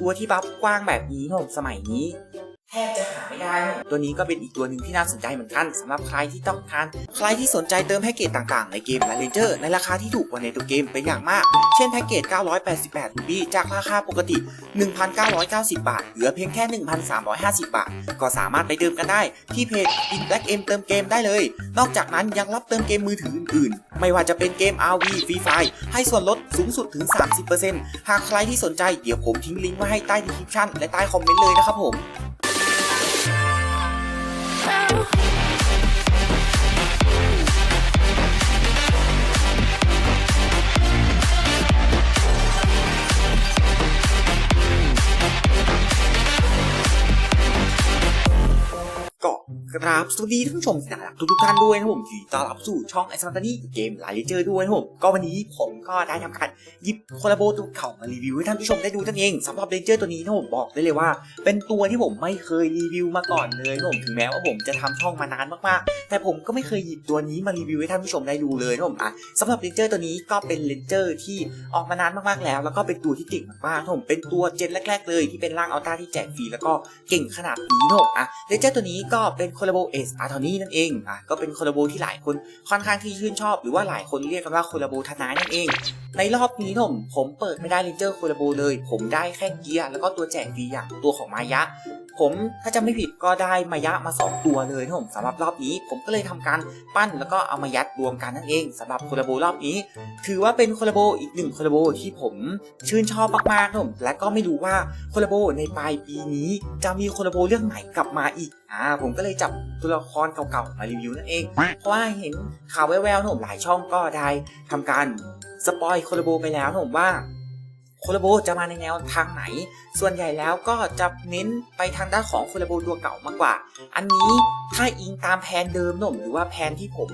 ตัวที่บัฟกว้างแบบนี้ผมสมัยนี้ แทบจะหาไม่ได้ ตัวนี้ก็เป็นอีกตัวหนึ่งที่น่าสนใจเหมือนกันสำหรับใครที่ต้องการ ใครที่สนใจเติมแพ็กเกจต่างๆ ในเกมและเลนเจอร์ในราคาที่ถูกกว่าในตัวเกมเป็นอย่างมาก เช่นแพ็กเกจ 988รูบี้จากราคาปกติ 1,990 บาท เหลือเพียงแค่ 1,350 บาท ก็สามารถไปเติมกันได้ที่เพจ In Black M เติมเกมได้เลย นอกจากนั้นยังรับเติมเกมมือถืออื่นๆ ไม่ว่าจะเป็นเกม RV Free Fire ให้ส่วนลดสูงสุดถึง 30%หากใครที่สนใจเดี๋ยวผมทิ้งลิงก์ไว้ให้ใต้ดีคริปชั่นและใต้คอมเมนต์เลยนะครับผม กราบสวัสดีท่านผู้ชมที่น่ารักทุกท่านด้วยนะผมยินดีต้อนรับสู่ช่องไอซันตานี่เกมหลเลเจอร์ด้วยนะผมก็วันนี้ผมก็ได้ทำการหยิบโคลาโบตัวเก่ามารีวิวให้ท่านผู้ชมได้ดูนั่นเองสำหรับเลเจอร์ตัวนี้นะผมบอกได้เลยว่า เป็นตัวที่ผมไม่เคยรีวิวมาก่อนเลยนะผมถึงแม้ว่าผมจะทำช่องมานานมากๆ แต่ผมก็ไม่เคยหยิบตัวนี้มารีวิวให้ท่านผู้ชมได้ดูเลยนะผมอะสำหรับเลนเจอร์ตัวนี้ก็เป็นเลนเจอร์ที่ออกมานานมากๆแล้ว แล้วก็เป็นตัวที่เก่งมากๆนะผมเป็นตัวเจนแรก ๆ เลยที่เป็นร่างอัลต้าที่แจกฟรีแล้วก็เก่งขนาดนี้นะผมอะเลเจอร์ตัวนี้ก็เป็นโคลาโบเอสอาร์ทอนี่นั่นเองอะก็เป็นโคลาโบที่หลายคนค่อนข้างที่ชื่นชอบ หรือว่าหลายคนเรียกกันว่าโคลาโบทนายนั่นเอง ในรอบนี้ผมผมเปิดไม่ได้เลนเจอร์โคลาโบเลย ผมได้แค่เกียร์แล้วก็ตัวแจกฟรีอย่างตัวของมายะ ผมถ้าจำไม่ผิดก็ได้มายะมา 2 ตัวเลยนะผมสำหรับรอบนี้ ผมก็เลยทำการปั้นแล้วก็เอามายัดรวมกันนั่นเองสำหรับโคลาโบรอบนี้ ถือว่าเป็นโคลาโบอีกหนึ่งโคลาโบที่ผมชื่นชอบมากๆนะผมและก็ไม่รู้ว่าโคลาโบในปลายปีนี้จะมีโคลาโบเรื่องไหนกลับมาอีก อ่าผมก็เลยจับตัวละครเก่าๆมารีวิวนั่นเอง เพราะว่าเห็นข่าวแววๆนะผมหลายช่องก็ได้ทำการสปอยโคลาโบไปแล้วนะผมว่าโคลาโบจะมาในแนวทางไหน ส่วนใหญ่แล้วก็จะเน้นไปทางด้านของโคลาโบตัวเก่ามากกว่า อันนี้ถ้าอิงตามแผนเดิมหน่มหรือว่าแผนที่ผม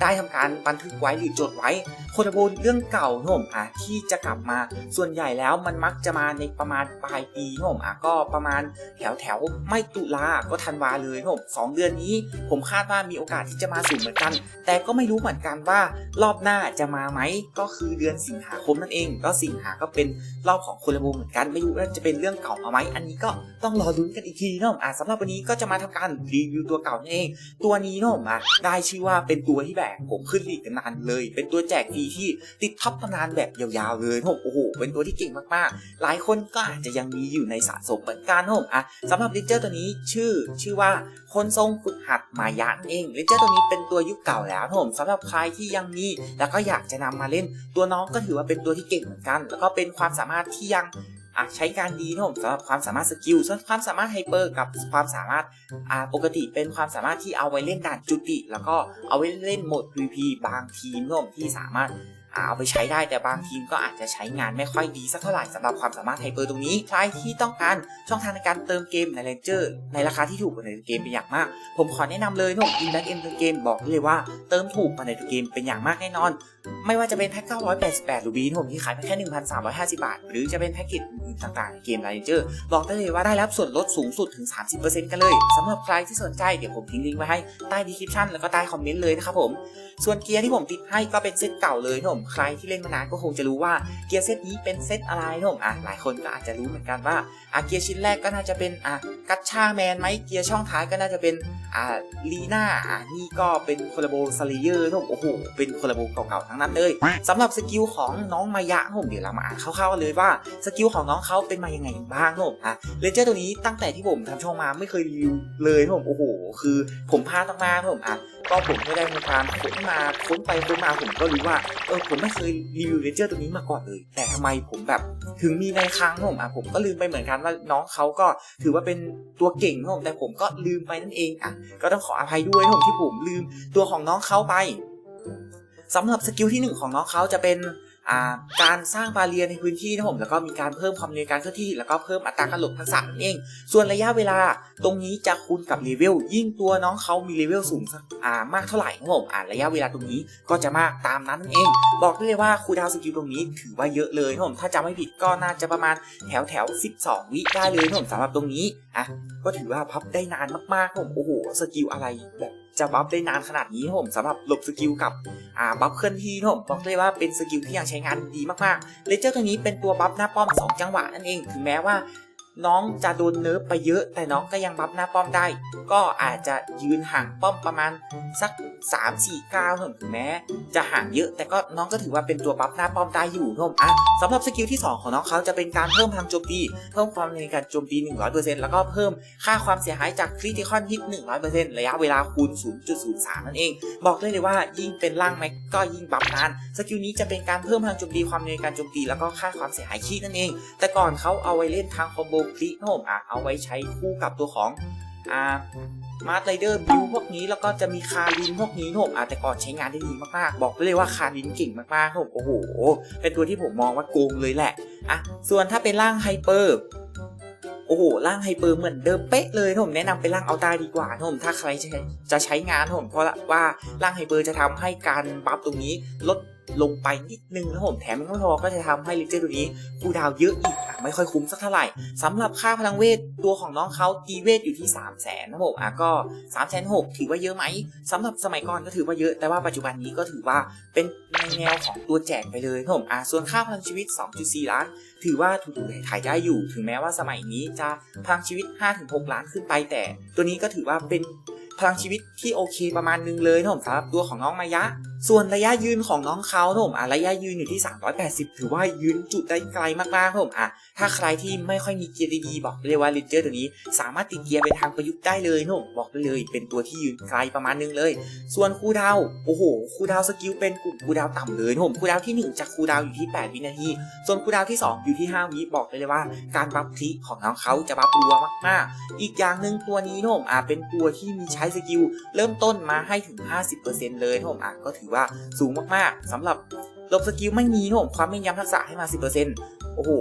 ได้ทำการบันทึกไว้หรือจดไว้โคลาโบเรื่องเก่าหน่มอะที่จะกลับมาส่วนใหญ่แล้วมันมักจะมาในประมาณปลายปีหน่มอะก็ประมาณแถวแถวไม่ตุลาก็ธันวาเลยหน่มสองเดือนนี้ ผมคาดว่ามีโอกาสที่จะมาสูงเหมือนกัน แต่ก็ไม่รู้เหมือนกันว่ารอบหน้าจะมาไหมก็คือเดือนสิงหาคมนั่นเอง ก็สิงหาก็เป็นรอบของโคลาโบเหมือนกันไม่รู้ว่าจะเป็นเรื่องเก่ามาไหมอันนี้ก็ต้องรอลุ้นกันอีกทีเนาะอะสำหรับวันนี้ก็จะมาทำการรีวิวตัวเก่านั่นเอง ตัวนี้เนาะอะได้ชื่อว่าเป็นตัวที่แบบผมขึ้นลีกนานเลย เป็นตัวแจกฟรีที่ติดท็อปตำนานแบบยาวๆเลยเนาะโอ้โหเป็นตัวที่เก่งมากๆ หลายคนก็อาจจะยังมีอยู่ในสะสมเหมือนกันเนาะอะสำหรับเลนเจอร์ตัวนี้ชื่อชื่อว่าคนทรงฝึกหัดมายะเองเลนเจอร์ตัวนี้เป็นตัวยุคเก่าแล้วผมสำหรับใครที่ยังมี แล้วก็อยากจะนำมาเล่นตัวน้องก็ถือว่าเป็นตัวที่เก่งเหมือนกัน แล้วก็เป็นความสามารถที่ยัง อะใช้การดีนะผมสำหรับความสามารถสกิลส่วนความสามารถไฮเปอร์กับความสามารถอ่าปกติเป็นความสามารถที่เอาไว้เล่นด่านจุติ แล้วก็เอาไว้เล่นโหมด PVP บางทีมนะผมที่สามารถ เอาไปใช้ได้แต่บางทีมก็อาจจะใช้งานไม่ค่อยดีสักเท่าไหร่สำหรับความสามารถไฮเปอร์ตรงนี้ ใครที่ต้องการช่องทางในการเติมเกมในเลนเจอร์ในราคาที่ถูกกว่าในเกมเป็นอย่างมาก ผมขอแนะนำเลยนะผมอินดักเอ็มเกมบอกได้เลยว่าเติมถูกกว่าในเกมเป็นอย่างมากแน่นอน ไม่ว่าจะเป็นแพ็ค988รูบีนผมที่ขายแค่ 1,350 บาท หรือจะเป็นแพ็กเกจต่างๆในเกมไลนเจอร์บอกได้เลยว่าได้รับส่วนลดสูงสุดถึง 30%กันเลยสำหรับใครที่สนใจเดี๋ยวผมทิ้งลิงก์ไว้ให้ใต้ดีคริปชั่นแล้วก็ใต้คอมเมนต์เลยนะครับผมส่วนเกียร์ที่ผมติดให้ก็เป็นเซตเก่าเลยนะผมใครที่เล่นมานานก็คงจะรู้ว่าเกียร์เซตนี้เป็นเซตอะไรนะผมอะหลายคนก็อาจจะรู้เหมือนกันว่าอะเกียร์ชิ้นแรกก็น่าจะเป็นอะกัตชาแมนไหมเกียร์ช่องท้ายก็น่าจะเป็นอะลีน่าอะนี่ก็เป็นโคลาโบซาเลเยอร์นะผมโอ้โหเป็นโคลาโบเก่าๆทั้งนั้นเลยสำหรับสกิลของน้องมายะผมเดี๋ยวเรามาอ่านคร่าวๆเลยว่าสกิลของน้องเขาเป็นมายังไงบ้างผมอะเลเจอร์ตัวนี้ตั้งแต่ที่ผมทำช่องมาไม่เคยรีวิวเลยผมโอ้โห คือผมพลาดมากๆผมอะ ก็ผมไม่ได้มีการค้นมาค้นไปค้นมาผมก็รู้ว่าเออผมไม่เคยรีวิวเลเจอร์ตัวนี้มาก่อนเลย แต่ทำไมผมแบบถึงมีในครั้งผมอะผมก็ลืมไปเหมือนกันว่าน้องเขาก็ถือว่าเป็นตัวเก่งผมแต่ผมก็ลืมไปนั่นเองอะก็ต้องขออภัยด้วยผมที่ผมลืมตัวของน้องเขาไปสำหรับสกิลที่ 1 ของน้องเขาจะเป็น การสร้างบาเรียในพื้นที่นะผมแล้วก็มีการเพิ่มความเร็วการเคลื่อนที่ แล้วก็เพิ่มอัตราการหลบทักษะนั่นเอง ส่วนระยะเวลาตรงนี้จะคูณกับเลเวลยิ่งตัวน้องเขามีเลเวลสูงอ่ามากเท่าไหร่นะผมอ่าระยะเวลาตรงนี้ก็จะมากตามนั้นนั่นเอง บอกได้เลยว่าคูดาวน์สกิลตรงนี้ถือว่าเยอะเลยนะผมถ้าจำไม่ผิดก็น่าจะประมาณแถวแถว12 วิได้เลยนะผมสำหรับตรงนี้อะก็ถือว่าพับได้นานมากๆนะผมโอ้โหสกิลอะไรแบบ จะบัฟได้นานขนาดนี้ผมสำหรับหลบสกิลกับอ่าบัฟเคลื่อนที่ผมบอกเลยว่าเป็นสกิลที่ยังใช้งานดีมากๆเลเจอร์ตัวนี้เป็นตัวบัฟหน้าป้อม 2 จังหวะนั่นเอง ถึงแม้ว่า น้องจะโดนเนิร์ฟไปเยอะ แต่น้องก็ยังบัฟหน้าป้อมได้ ก็อาจจะยืนห่างป้อมประมาณสัก 3 4 9ถึงแม้ จะห่างเยอะแต่ก็น้องก็ถือว่าเป็นตัวบัฟหน้าป้อมได้อยู่ท่านอะสำหรับสกิลที่ 2 ของน้องเขาจะเป็นการเพิ่มพลังโจมตีเพิ่มความในการโจมตี 100%แล้วก็เพิ่มค่าความเสียหายจากคริติคอนฮิต100%ระยะเวลาคูณ 0.03 นั่นเอง บอกได้เลยว่ายิ่งเป็นร่างแม็กก็ยิ่งบัฟนานสกิลนี้จะเป็นการเพิ่มพลังโจมตีความในการโจมตีแล้วก็ค่าความเสียหายคีนั่นเอง แต่ก่อนเขาเอาไว้เล่นทางคอมโบคลินะผมอะเอาไว้ใช้คู่กับตัวของอ่ามาร์ไรเดอร์บิวพวกนี้แล้วก็จะมีคารินพวกนี้นะผมอะแต่ก่อนใช้งานได้ดีมากๆ บอกได้เลยว่าคารินเก่งมากๆนะผมโอ้โห เป็นตัวที่ผมมองว่าโกงเลยแหละอะส่วนถ้าเป็นร่างไฮเปอร์โอ้โหร่างไฮเปอร์เหมือนเดิมเป๊ะเลยผมแนะนำเป็นร่างเอาตาดีกว่าผมถ้าใครจะใช้งานผมเพราะว่าร่างไฮเปอร์จะทำให้การบัฟตรงนี้ลด ลงไปนิดนึงนะผมแถมยังไม่พอก็จะทำให้ลิเจอร์ตัวนี้คูดาวเยอะอีกอไม่ค่อยคุ้มสักเท่าไหร่สำหรับค่าพลังเวทตัวของน้องเขาตีเวทอยู่ที่ 3 0 0แสนนะผมอะก็3ามแสนหถือว่าเยอะไหมสำหรับสมัยก่อนก็ถือว่าเยอะแต่ว่าปัจจุบันนี้ก็ถือว่าเป็นในแนวของตัวแจกไปเลยนะผมอะส่วนค่าพลังชีวิต 2.4 ล้าน ถือว่าถูกถ่ายได้อยู่ถึงแม้ว่าสมัยนี้จะพลังชีวิต 5-6 ล้านขึ้นไปแต่ ตัวนี้ก็ถือว่าเป็นพลังชีวิตที่โอเคประมาณนึงเลยนะผมสำหรับตัวของน้องมายะส่วนระยะยืนของน้องเขานะผมอะระยะยืนอยู่ที่ 380 ถือว่ายืนจุดได้ไกลมากๆนะผมอะถ้าใครที่ไม่ค่อยมีเกียร์ดีๆบอกเลยว่าลิเจอร์ตัวนี้ สามารถติดเกียร์ไปทางประยุกต์ได้เลยนะผมบอกได้เลยเป็นตัวที่ยืนไกลประมาณนึงเลย ส่วนคูดาวโอ้โหคูดาวสกิลเป็นกลุ่มคูดาวต่ำเลยนะผมคูดาวที่หนึ่งจากคูดาวอยู่ที่ 8 วินาที ส่วนคูดาวที่ 2 อยู่ที่ 5 วิบอกเลยว่า การบัฟคลิของน้องเขาจะบัฟรัวมากๆ อีกอย่างหนึ่งตัวนี้นะผมอะเป็นตัวที่มีใช้สกิลเริ่มต้นมาให้ถึง 50%เลยนะผมอะก็ถือว่าสูงมากๆสำหรับลบสกิลไม่มีนะผมความแม่นยำทักษะให้มา 10% โอ้โห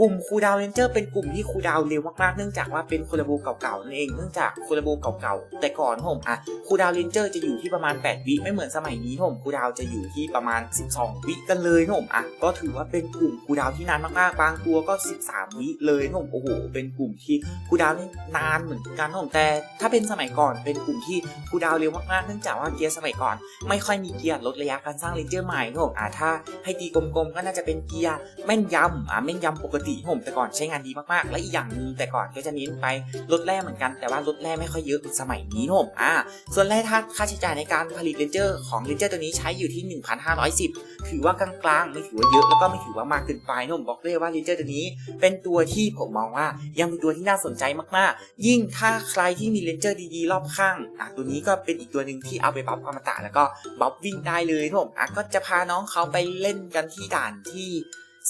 กลุ่มคูดาวเรนเจอร์เป็นกลุ่มที่คูดาวเร็วมากๆ เนื่องจากว่าเป็นโคลาโบเก่าๆ นั่นเอง เนื่องจากโคลาโบเก่าๆ แต่ก่อนผมอะคูดาวเรนเจอร์จะอยู่ที่ประมาณ 8 วิ ไม่เหมือนสมัยนี้ผมคูดาวจะอยู่ที่ประมาณ 12 วิกันเลยผมอะ ก็ถือว่าเป็นกลุ่มคูดาวที่นานมากๆ บางตัวก็ 13 วิเลยผมโอ้โห เป็นกลุ่มที่คูดาวนี่นานเหมือนกันผมแต่ ถ้าเป็นสมัยก่อนเป็นกลุ่มที่คูดาวเร็วมากๆ เนื่องจากว่าเกียร์สมัยก่อน ไม่ค่อยมีเกียร์ลดระยะการสร้างเรนเจอร์ใหม่ผมอะถ้าให้ตีกลมๆ ก็น่าจะเป็นเกียร์แม่นยำอะแม่นยำปกติผมแต่ก่อนใช้งานดีมากๆ และอีกอย่างนึงแต่ก่อนก็จะเน้นไปลดแร่เหมือนกันแต่ว่าลดแร่ไม่ค่อยเยอะสมัยนี้นะผมอะส่วนแร่ธาตุค่าใช้จ่ายในการผลิตเรนเจอร์ของเรนเจอร์ตัวนี้ใช้อยู่ที่ 1,510 ถือว่ากลางๆ ไม่ถือว่าเยอะแล้วก็ไม่ถือว่ามากเกินไปนะผมบอกเลยว่าเรนเจอร์ตัวนี้ เป็นตัวที่ผมมองว่ายังเป็นตัวที่น่าสนใจมากๆ ยิ่งถ้าใครที่มีเรนเจอร์ดีๆ รอบข้างอะตัวนี้ก็เป็นอีกตัวหนึ่งที่เอาไปบัฟอมตะแล้วก็บัฟวิ่งได้เลยนะผมอะก็จะพาน้องเขาไปเล่นกันที่ด่านที่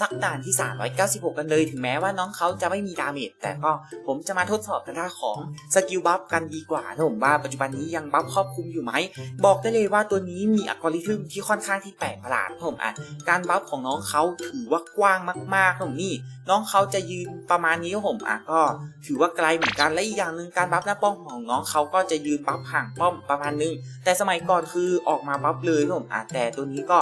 สักด่านที่ 396 กันเลย ถึงแม้ว่าน้องเขาจะไม่มีดาเมจแต่ก็ผมจะมาทดสอบทางด้านของสกิลบัฟกันดีกว่านะผมว่าปัจจุบันนี้ยังบัฟครอบคลุมอยู่ไหม บอกได้เลยว่าตัวนี้มีอัลกอริทึมที่ค่อนข้างที่แปลกประหลาดผมอะการบัฟของน้องเขาถือว่ากว้างมากๆผมนี่ น้องเขาจะยืนประมาณนี้ผมอะก็ ถือว่าไกลเหมือนกันและอีกอย่างหนึ่งการบัฟหน้าป้อมของน้องเขาก็จะยืนบัฟห่างป้อมประมาณนึงแต่สมัยก่อนคือออกมาบัฟเลยผมอะแต่ตัวนี้ก็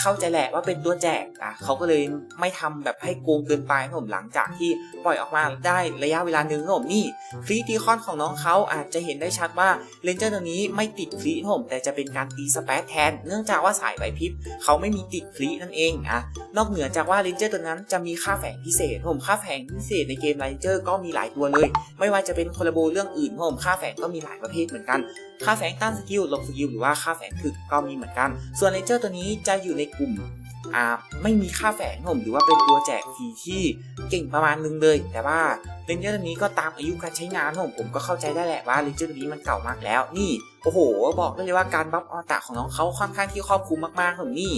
เข้าใจแหละว่าเป็นตัวแจกอะเขาก็เลยไม่ทำแบบให้โกงเกินไปครับผมหลังจากที่ปล่อยออกมาได้ระยะเวลาหนึ่งครับผมนี่ครีตีคอนของน้องเขาอาจจะเห็นได้ชัดว่าเลนเจอร์ตัวนี้ไม่ติดครีครับผมแต่จะเป็นการตีสเปซแทน เนื่องจากว่าสายไหวพริบเขาไม่มีติดครีนั่นเองอะนอกเหนือจากว่าเรนเจอร์ตัวนั้นจะมีค่าแฝงพิเศษผมค่าแฝงพิเศษในเกมเรนเจอร์ก็มีหลายตัวเลย ไม่ว่าจะเป็นคอลโบเรื่องอื่นผมค่าแฝงก็มีหลายประเภทเหมือนกันค่าแฝงต้านสกิลลบสกิลหรือว่าค่าแฝงถึกก็มีเหมือนกัน ส่วนเรนเจอร์ตัวนี้จะอยู่ในกลุ่ม อ่าไม่มีค่าแฝงผมหรือว่าเป็นตัวแจกฟรีที่เก่งประมาณนึงเลย แต่ว่าเรนเจอร์ตัวนี้ก็ตามอายุการใช้งานผมผมก็เข้าใจได้แหละว่าเรนเจอร์ตัวนี้มันเก่ามากแล้ว นี่โอ้โห บอกได้เลยว่าการบัฟออตะของน้องเขาค่อนข้างที่ครอบคลุมมากๆผมนี่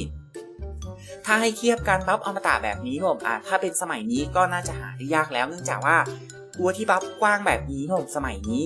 ถ้าให้เทียบการบัฟอมตะแบบนี้ผมอะถ้าเป็นสมัยนี้ก็น่าจะหาได้ยากแล้ว เนื่องจากว่าตัวที่บัฟกว้างแบบนี้ผมสมัยนี้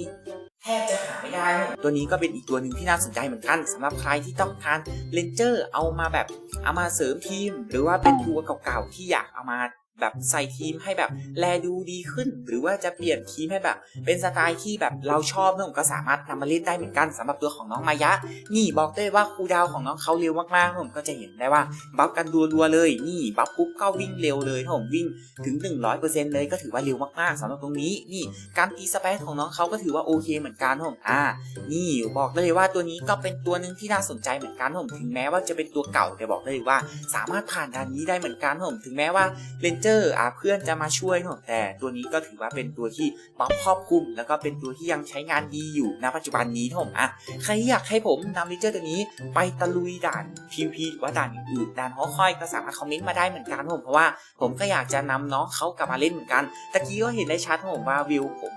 แทบจะหาไม่ได้ผมตัวนี้ก็เป็นอีกตัวหนึ่งที่น่าสนใจเหมือนกันสำหรับใครที่ต้องการเลนเจอร์เอามาแบบเอามาเสริมทีม หรือว่าเป็นตัวเก่าๆที่อยากเอามา แบบใส่ทีมให้แบบแลดูดีขึ้น หรือว่าจะเปลี่ยนทีมให้แบบ เป็นสไตล์ที่แบบเราชอบผมก็สามารถนำมาเล่นได้เหมือนกันสำหรับตัวของน้องมายะ นี่บอกได้ว่าคูดาวของน้องเขาเร็วมากๆผมก็จะเห็นได้ว่าบัฟกันรัวๆเลย นี่บัฟปุ๊บก็วิ่งเร็วเลยผมวิ่งถึง 100%เลยก็ถือว่าเร็วมากๆสำหรับตรงนี้นี่การตีสเปซของน้องเขาก็ถือว่าโอเคเหมือนกันผมอ่า นี่บอกได้เลยว่าตัวนี้ก็เป็นตัวหนึ่งที่น่าสนใจเหมือนกันผมถึงแม้ว่าจะเป็นตัวเก่าแต่บอกได้เลยว่า สามารถผ่านด่านนี้ได้เหมือนกันผมถึงแม้ว่าเรนเจเจอร์อ่าเพื่อนจะมาช่วยผมแต่ตัวนี้ก็ถือว่าเป็นตัวที่บัฟครอบคลุม แล้วก็เป็นตัวที่ยังใช้งานดีอยู่ณปัจจุบันนี้ผมอะใครอยากให้ผมนำเลนเจอร์ตัวนี้ ไปตะลุยด่าน PVP หรือว่าด่านอื่นด่านฮอคอยก็สามารถคอมเมนต์มาได้เหมือนกันผมเพราะว่าผมก็อยากจะนำน้องเขากลับมาเล่นเหมือนกันตะกี้ก็เห็นได้ชัดผมว่าวิวผม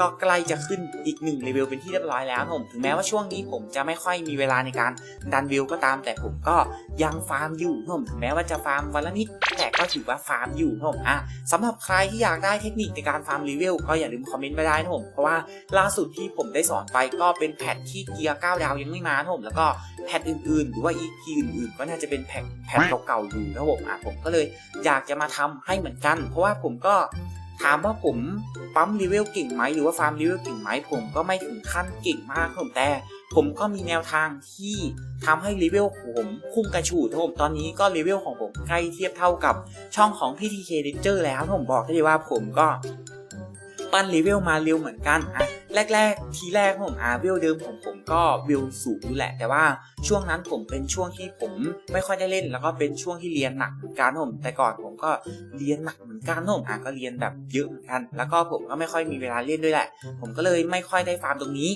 ก็ใกล้จะขึ้นอีกหนึ่งเลเวลเป็นที่เรียบร้อยแล้วผมถึงแม้ว่าช่วงนี้ผมจะไม่ค่อยมีเวลาในการดันวิวก็ตาม แต่ผมก็ยังฟาร์มอยู่ผมถึงแม้ว่าจะฟาร์มวันละนิดแต่ก็ถือว่าฟาร์มอยู่ผมอะสำหรับใครที่อยากได้เทคนิคในการฟาร์มเลเวลก็อย่าลืมคอมเมนต์มาได้นะผมเพราะว่าล่าสุดที่ผมได้สอนไปก็เป็นแพทที่เกียร์9ดาวยังไม่มาผมแล้วก็แพทอื่นๆ หรือว่า EP อื่นๆ ก็น่าจะเป็นแพทแพทเก่าๆอยู่นะผมอะผมก็เลยอยากจะมาทำให้เหมือนกัน เพราะว่าผมก็ ถามว่าผมปั๊มรีเวลเก่งไหมหรือว่าฟาร์มรีเวลเก่งไหมผมก็ไม่ถึงขั้นเก่งมากครับผมแต่ผมก็มีแนวทางที่ทำให้รีเวลผมพุ่งกระฉูดครับผมตอนนี้ก็รีเวลของผมใกล้เทียบเท่ากับช่องของพี่ทีเคเดนเจอร์แล้วผมบอกได้เลยว่าผมก็ปั้นรีเวลมาเร็วเหมือนกันอะ แรก ๆ ทีแรกผมอาเวลเดิมผมผมก็เวลสูงอยู่แหละ แต่ว่าช่วงนั้นผมเป็นช่วงที่ผมไม่ค่อยได้เล่น แล้วก็เป็นช่วงที่เรียนหนักเหมือนกันผมแต่ก่อนผมก็เรียนหนักเหมือนกันผมอะก็เรียนแบบเยอะเหมือนกัน แล้วก็ผมก็ไม่ค่อยมีเวลาเล่นด้วยแหละ ผมก็เลยไม่ค่อยได้ฟาร์มตรงนี้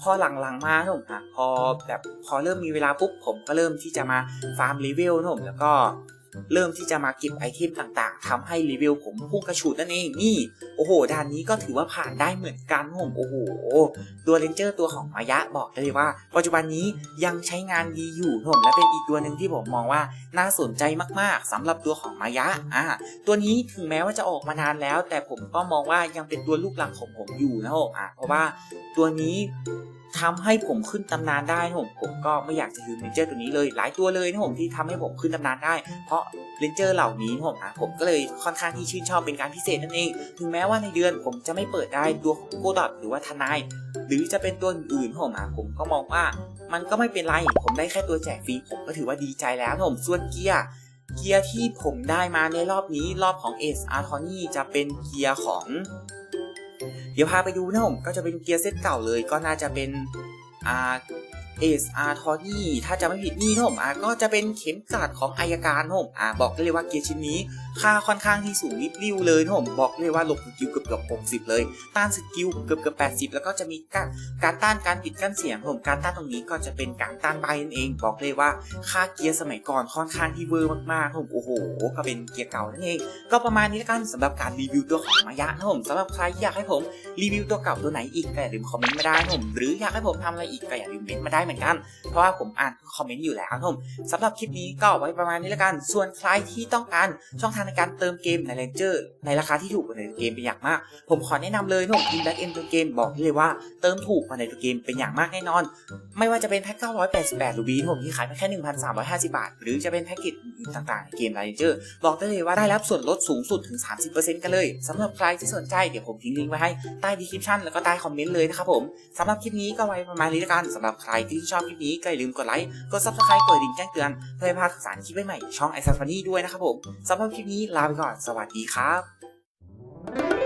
พอหลังๆมาผมอะพอแบบพอเริ่มมีเวลาปุ๊บผมก็เริ่มที่จะมาฟาร์มรีเวลผมแล้วก็ เริ่มที่จะมาเก็บไอเทมต่างๆทำให้รีเวผมพุ่งกระฉูดนั่นเองนี่โอ้โหด่านนี้ก็ถือว่าผ่านได้เหมือนกันผมโอ้โหตัวเรนเจอร์ตัวของมายะบอกเลยว่า ปัจจุบันนี้ยังใช้งานดีอยู่ผมและเป็นอีกตัวหนึ่งที่ผมมองว่าน่าสนใจมากๆสำหรับตัวของมายะอ่าตัวนี้ถึงแม้ว่าจะออกมานานแล้ว แต่ผมก็มองว่ายังเป็นตัวลูกหลักของผมอยู่นะผมอะเพราะว่าตัวนี้ ทำให้ผมขึ้นตำนานได้ผมผมก็ไม่อยากจะลืมเรนเจอร์ตัวนี้เลย หลายตัวเลยนะผมที่ทำให้ผมขึ้นตำนานได้ เพราะเรนเจอร์เหล่านี้ผมอะผมก็เลยค่อนข้างที่ชื่นชอบเป็นการพิเศษนั่นเอง ถึงแม้ว่าในเดือนผมจะไม่เปิดได้ตัวของโกดอทหรือว่าทนาย หรือจะเป็นตัวอื่นๆผมอะผมก็มองว่า มันก็ไม่เป็นไร ผมได้แค่ตัวแจกฟรีผมก็ถือว่าดีใจแล้วผมส่วนเกียร์เกียร์ที่ผมได้มาในรอบนี้รอบของเอสอาร์ทอนี่จะเป็นเกียร์ของ เดี๋ยวพาไปดูนะผมก็จะเป็นเกียร์เซตเก่าเลย ก็น่าจะเป็นอ่า เอสอาร์ทอนี่ถ้าจะไม่ผิดนี่นะผมอะก็จะเป็นเข็มกลัดของอายการนะผมอะบอกได้เลยว่าเกียร์ชิ้นนี้ ค่าค่อนข้างที่สูงริบริ้วเลยนะผมบอกเลยว่าหลบสกิลเกือบเกือบ60เลย ต้านสกิลเกือบเกือบ80แล้วก็จะมีการการต้านการปิดกั้นเสียงผมการต้านตรงนี้ก็จะเป็นการต้านใบนั่นเอง บอกเลยว่าค่าเกียร์สมัยก่อนค่อนข้างที่เวอร์มากๆผมโอ้โห ก็เป็นเกียร์เก่านั่นเอง ก็ประมาณนี้แล้วกันสำหรับการรีวิวตัวของมายะนะผมสำหรับใครอยากให้ผมรีวิวตัวเก่าตัวไหนอีกก็อย่าลืมคอมเมนต์มาได้นะผมหรืออยากให้ผมทำอะไรอีกก็อย่าลืมเมนต์มาได้เหมือนกัน เพราะว่าผมอ่านคอมเมนต์อยู่แล้วนะผมสำหรับคลิปนี้ก็ไว้ประมาณนี้แล้วกัน ส่วนใครที่ต้องการช่องทางในการเติมเกมในเลนเจอร์ในราคาที่ถูกกว่าในเกมเป็นอย่างมาก ผมขอแนะนำเลยนะผมอินแบ็กเอ็นตัวเกมบอกได้เลยว่าเติมถูกกว่าในตัวเกมเป็นอย่างมากแน่นอน ไม่ว่าจะเป็นแพ็ค988รูบีผมที่ขายไปแค่ 1,350 บาท หรือจะเป็นแพ็กเกจต่างๆในเกมไลเจอร์บอกได้เลยว่าได้รับส่วนลดสูงสุดถึง 30%กันเลยสำหรับใครที่สนใจเดี๋ยวผมทิ้งลิงก์ไว้ให้ใต้ดีคริปชั่นแล้วก็ใต้คอมเมนต์เลยนะครับผมสำหรับคลิปนี้ก็ไว้ประมาณนี้แล้วกันสำหรับใครที่ที่ชอบคลิปนี้ก็อย่าลืมกดไลค์ กดซับสไครต์เปิดดิ่งแจ้งเตือนเพื่อไม่พลาดข่าวสารคลิปใหม่ๆช่องไอซัฟฟันี่ด้วยนะครับผมสำหรับคลิปนี้ลาไปก่อน สวัสดีครับ